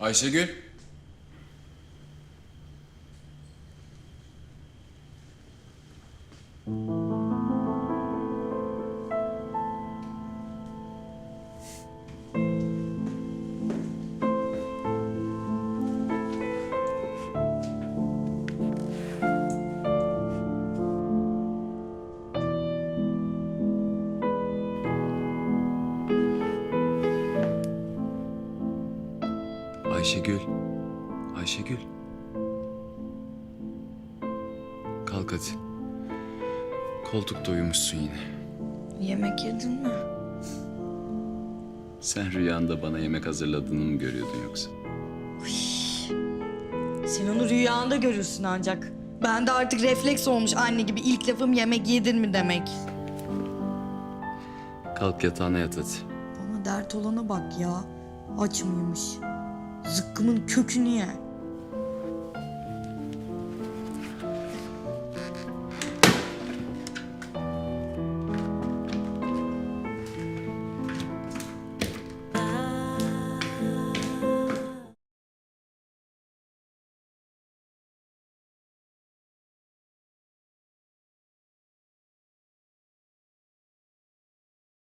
Ayşegül. Ayşegül. Ayşegül. Kalk hadi. Koltukta uyumuşsun yine. Yemek yedin mi? Sen rüyanda bana yemek hazırladığını mı görüyordun yoksa? Sen onu rüyanda görürsün ancak. Ben de artık refleks olmuş anne gibi ilk lafım yemek yedin mi demek. Kalk yatağına yat hadi. Bana dert olana bak ya. Aç mıymış? Zıkkımın kökünü ye.